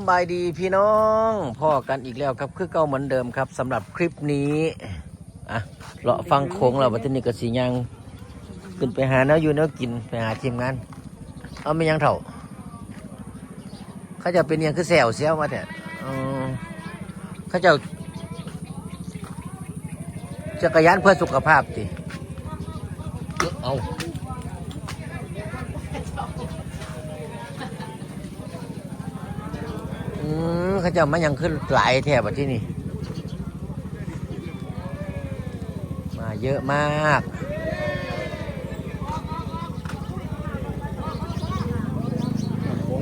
สบายดีพี่น้องพ่อกันอีกแล้วครับ คือเก่าเหมือนเดิมครับสำหรับคลิปนี้อะเลาะฟังโค้งเราบัตนี้ก็สียังขึ้นไปหาเนื้ออยู่เนื้อกินไปหาทีมงานเอาไม่ยังเถ่าเขาจะเป็นยังคือแซวเสียวมาแต่เขาจะจักรยานเพื่อสุขภาพติเอา มเขาจะมายังขึ้นหลายแถบที่นี่ มาเยอะมาก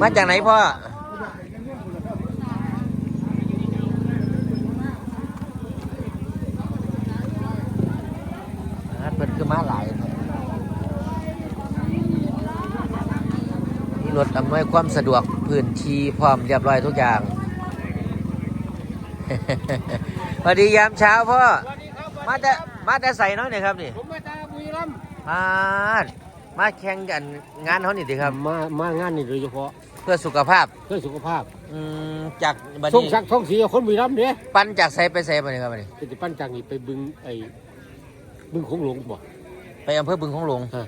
มาจากไหนพ่ออ่าเพิ่นคือมาหลายค รับมีรถอำนวยความสะดวกพื้นที่พร้อมเรียบร้อยทุกอย่างสวัสดียามเช้าพ่อ มาแต่มาแต่ใส่น้อยหน่อยครับนี่ ผมมาจากบุรีรัมย์มามาแข่งกันงานเขานี่ดีครับ มามางานนี่โดยเฉพาะ เพื่อสุขภาพ เพื่อสุขภาพ อืมจากบัดส่งนี้สักท่องเสียคนบุรีรัมย์เนี่ยปั้นจากใส่ไปใส่บัดนี้ครับบัดนี้จะปั้นจากนี่ไปบึงไอ้บึงคงหลงบ่ไปอำเภอบึงของหลวง ฮะ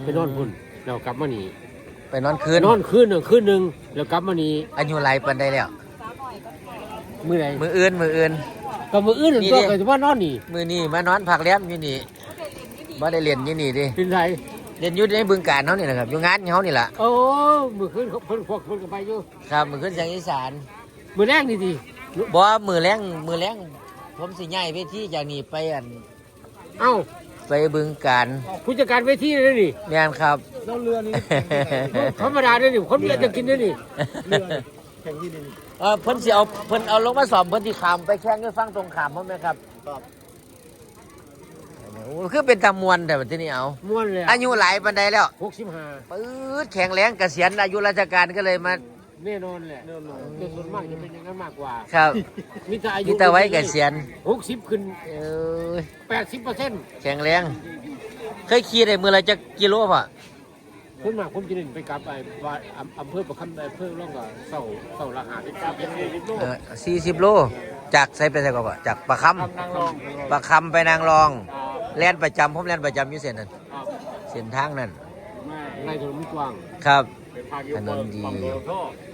มไปนอนพุ่นแล้วกลับมานี่ ไปนอนคืนนอนคืนหนึ่งคืนหนึ่งแล้วกลับมานี่อายุไรปันได้แล้วมื้อไหนมืออื่นมืออื่นก็มื้ออื่นนั่นนี่ตัวดิก็จะว่านอนนี่มือนี่มานอนผักแล้มอยู่นี่บ่ได้เรียนอยู่นี่ดิเป็นไรเรียนอยู่ในบึงการเขานี่แหละครับอยู่งานเขานี่แหละโอ้มื้อคืนเขาเพิ่นพวกเพิ่นก็ไปอยู่ครับมือขึ้นเสียงอีสานมื้อแรกนี่ดิบ่มือแรงมือแรงผมสิย้ายไปที่จากนี่ไปอันเอ้า ไปบึงการผู้จัดการเวทีเลยนี่แม่นครับแล้วเรือนี่ธรรมดาเลยนี่คนมีอะไรจะกินเลยนี่เออเพิ่นสิเอาเพิ่นเอาลงมาสอบเพิ่นที่ขามไปแข่งด้วยฟังตรงขามพ่อแม่ครับโอ้คือเป็นตามวนแต่บัดทีนี้เอาม่วนเลยอายุหลายปันใดแล้วหกสิบห้าปื๊ดแข็งแรงเกษียณอายุราชการก็เลยมา แน่นอนแหละแต่ส่วนมากจะเป็นอย่างนั้นมากกว่า ครับมีแต่อายุมีแต่ไว้เกษียณหกสิบขึ้นเอ้ยแปดสิบเปอร์เซ็นต์แข็งแรง เคยขี่ได้มือละจะกิโลป่ะคนมากผมจะเดินไปกลับไปว่าอำอำเภอประคำอำเภอร่องกับเสาเสาละหาที่กลับยังไงลิโลสี่สิบโล จากใส่ไปใส่ก่อนป่ะจากปะคทำนางรองำปะคำไปนางรอง แล่นประจำผมแล่นประจำอยู่เส้นนั้น เส้นทางนั้นในถนนกว้าง ครับ ถนนดี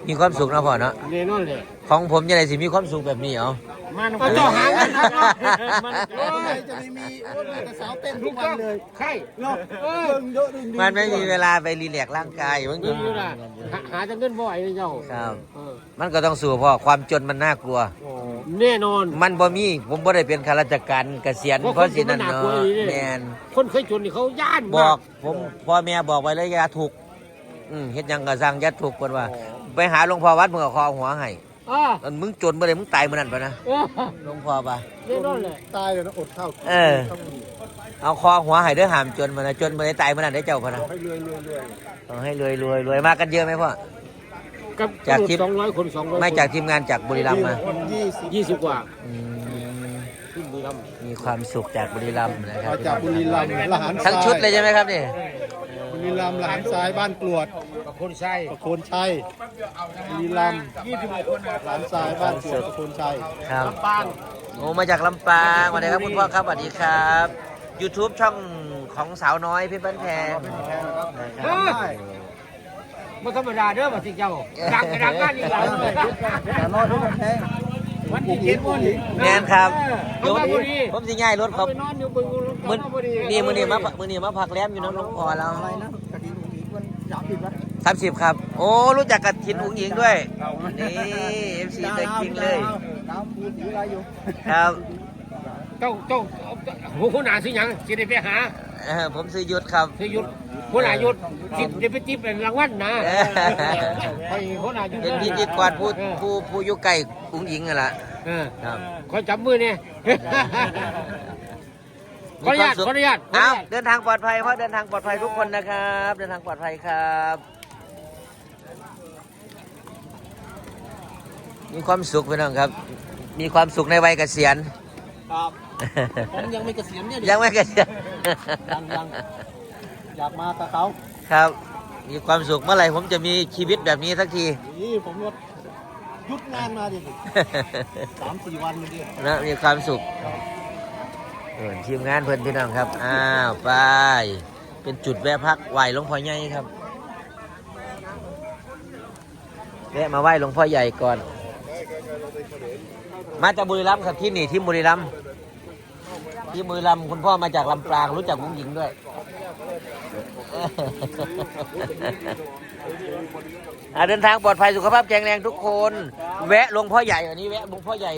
มีความสุขนะพ่อเนาะแน่นอนเลยของผมยังไงสิมีความสุขแบบนี้เอามันก็ต้องหาเงินครับมันจะไม่มีแต่สาวเต้นทุกวันเลยใช่เนาะเออเบิ่งเยอะดึงดึงมันไม่มีเวลาไปรีแลกซ์ร่างกายบางเงิทีนอยู่นะหาหาจะเงินบ่อยเลยเจ้าครับ เออมันก็ต้องสู้พ่อความจนมันน่ากลัวแน่นอน มันบ่มีผมบ่ได้เป็นข้าราชการเกษียณเพราะเพราะสินั่นคนจนมันหนักเนาะกว่าอีกเนี่ยแม่นคนเคยจนนี่เขาย่านบมาอกผมพ่อแม่บอกไว้เลยอย่าถูกข์ อืมเฮ็ดหยังก็สร้างอย่าถูกข์เพิ่นว่า ไปหาหลวงพ่อวัดมึงก็คอหัวให้อ่าอันมึงจนบ่ได้มึงตายมื้อนั้นปะนะเออหลวงพ่อป่ะแน่นอนเลยตายเลยนะอดข้าวเออเอาคอหัวให้เด้อห้ามจนมื้อนะจนบ่ได้ตายมื้อนั้นได้เจ้าพะนะให้รวยรวยรวยต้องให้รวยรวยรวยมากันเยอะไหมพ่อ กับจากที่ สองร้อยคนสองร้อยไม่จากทีมงานจากบุรีรัมย์มาคนยี่สิบยี่สิบกว่าอืมขึ้นบุรีรัมย์มีความสุขจากบุรีรัมย์นะครัมาบจากบุรีรัมย์ละหารทั้งชุดเลยใช่ไหมครับนี่บุ รีรัมย์ละหารทรายบ้านกรวดกับคนใช่ประโคนชัยบุรีรัมย์ยี่สิบหกคนหลานทรายบ้านกรวดประโคนชัยครับ ปางโอ้มาจากลำปางสวัสดีครับคุณพ่อครับสวัสดีครับ YouTube ช่องของสาวน้อยเพี่บ้านแพงนะครับไม่ธรรมดาเด้อมาสิเจ้าดังกระดังงานอีกหลายเลย แต่นอนทุกคนแพง วันที่เจ็ดวันนี้แมนครับเดี๋ยวเดี๋ยวผมสิง่ายรถเขาเขาไปนอนอยู่บึงมือนี่มือนี่มามือนี่มาพักแรมอยู่น้ำหลวงพ่อแล้วอะไรนะกระดิ่งอีกวันสามสิบวันสามสิบครับ โอ้รู้จักกับทินอุ้งอิงด้วยนี่เอฟซีตัวจริงเลยน้ำพูดอยู่อะไรอยู่ครับเจ้าเจ้าหัวหัวหน้าสิหยังสิได้ไปหาเอ่อผมซื้อยุทธครับ สิหยุดหัวหน้าหยุด สิได้ไปจิบเป็นรางวัลนะเออให้หัวหน้าหยุดเป็นพิธีกรผู้ผู้ผู้อยู่ใกล้อุ้งอิงนั่นแหละเออครับขอจับมือเนี่ยขออนุญาตขออนุญาตขออนุเอาญาตเดินทางปลอดภัยเพราะเดินทางปลอดภัยทุกคนนะครับ เดินทางปลอดภัยครับมีความสุขพี่น้องครับ มีความสุขในวัยเกษียณครับผมยังไม่เกษียณเนี่ยยังไม่เกษียณยังยังอยากมากับเขา ครับ มีความสุขเมื่อไหร่ผมจะมีชีวิตแบบนี้สักที นี่ผมรถหยุดงานมาดิสามสี่วันเดียวนะมีความสุขเออทีมงานเพื่อนพี่น้องครับ อ้าวไป เป็นจุดแวะพักไหวหลวงพ่อใหญ่ครับแวะมาไหว้หลวงพ่อใหญ่ก่อน มาจากบุรีรัมย์ครับที่นี่ที่บุรีรัมย์ที่บุรีรัมย์คุณพ่อมาจากลำปางรู้จักมุ้งหญิงด้วย อ่าเดินทางปลอดภัยสุขภาพแข็งแรงทุกคน แวะหลวงพ่อใหญ่วันนี้แวะหลวงพ่อใหญ่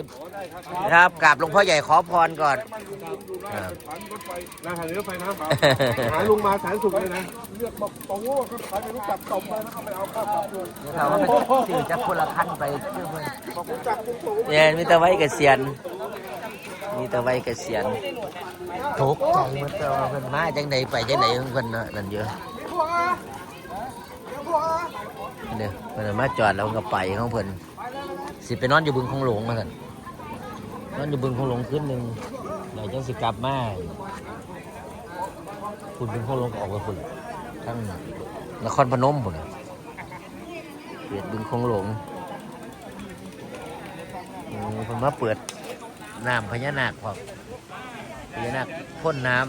ครับกราบหลวงพ่อใหญ่ขอพรก่อนครับนะหาเรือไฟนะครับหาลุงมาสารสุขเลยนะเลือกบอกตองโง่ครับใครไม่รู้จักตบไปนะเอาไปเอาข้าวปลาเพื่อนนี่เขาว่าเป็นสื่อจากคนละขั้นไปเชื่อเพื่อนบอกรู้จักปุ๊บปุ๊บเนี่ยมีแต่ไว้เกษียณ มีแต่ไว้เกษียณทุกข์ใจมันจะว่าเพิ่นมาจังใดไปจังใดของเพิ่นเนาะนั่นเยอะเดี๋ยวเพิ่นมาจอดแล้วก็ไปของเพิ่นสิไปนอนอยู่บึงคงหลวงมาสั่นนอนอยู่บึงคงหลวงคืนหนึ่งเดี๋ยวจังสิกลับมาคุณบึงคงหลวงก็ออกไปคุณทั้งนครพนมพุ่นเปิดบึงคงหลวงอืมผมมาเปิด น้ำพญานาคครับพญานาคพ่นน้ำ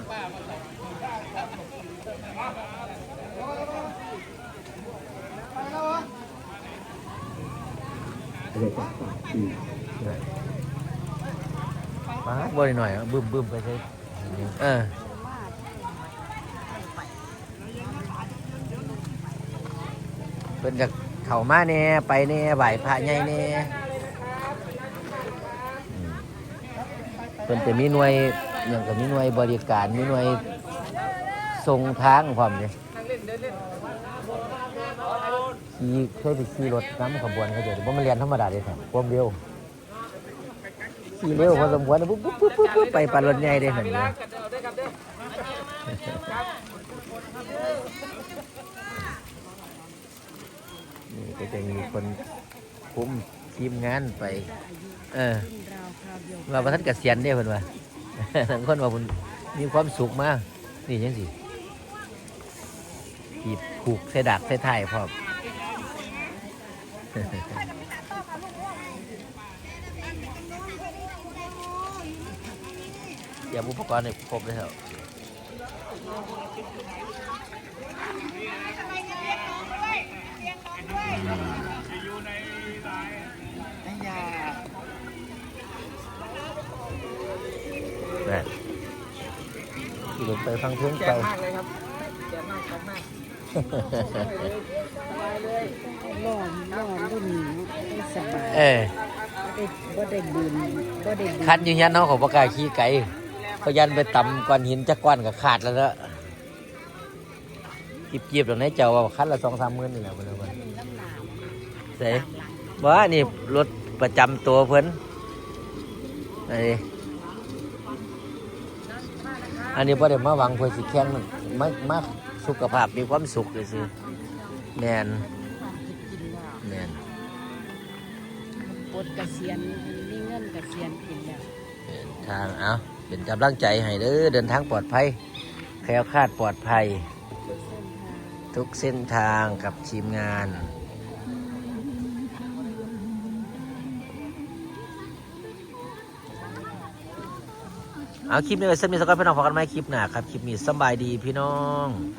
มาบ่ได้หน่อยบึ้มบึ้มไปใช่เออเป็นจากเขามาแน่ไปแน่ไหวพระใหญ่แน่ เพิ่นจะมีหน่วยอย่างกับมีหน่วยบริการมีหน่วยส่งทางพร้อมเลยขี่เคยไปขี่รถน้ำขบวนเขาเดี๋ยวเพราะมันเรียนธรรมดาเลยครับความเร็วขี่เร็วพอสมควรปุ๊บปุ๊บปุ๊บปุ๊บปุ๊บไปปันรถใหญ่ได้เห็นไหมนี่ก็จะมีคนคุมทีมงานไป เออ ว่าประทันเกษียณเด้เพิ่นว่าทั้งคนว่าเพิ่นมีความสุขมากนี่จังสิขีบผูกใส่ดักใส่ไทยพร้อมเตรียมอุปกรณ์ให้ครบเลยครับนะ ขี่รถไปฟังเพลงไปมากเลยครับแก่มากแก่มากสบายเลยร้อนร้อนรุ่นนี้ไม่สบายเออบ่ได้บ่ได้บินบ่ได้บินคันอยืนยันเนาะของปากกล้าขี่ไก่เพราะยันไปต่ำก้อนหินจักก้อนก็ขาดแล้วเนาะกีบกีบๆตรงนี้เจ้าว่าคันละสองสามหมื่นนี่แหละมันเลยมันเสบ่ว่านี่รถประจำตัวเพิ่นไอ้ อันนี้บ่ได้มาหวังเพื่อสิแข่งมันมามาสุขภาพมีความสุขเลยสิแมนแมนปลดเกษียณมีเงินเกษียณกินแล้วเดินทางเอาเป็นกำลังใจให้เด้อเดินทางปลอดภัยแคล้วคลาดปลอดภัย ทุกเส้นทางกับทีมงาน เอาคลิปนี้ไปเส้นมีสกก่อตพี่น้องพอกันไหมคลิปหนาครับ คลิปนี้สบายดีพี่น้อง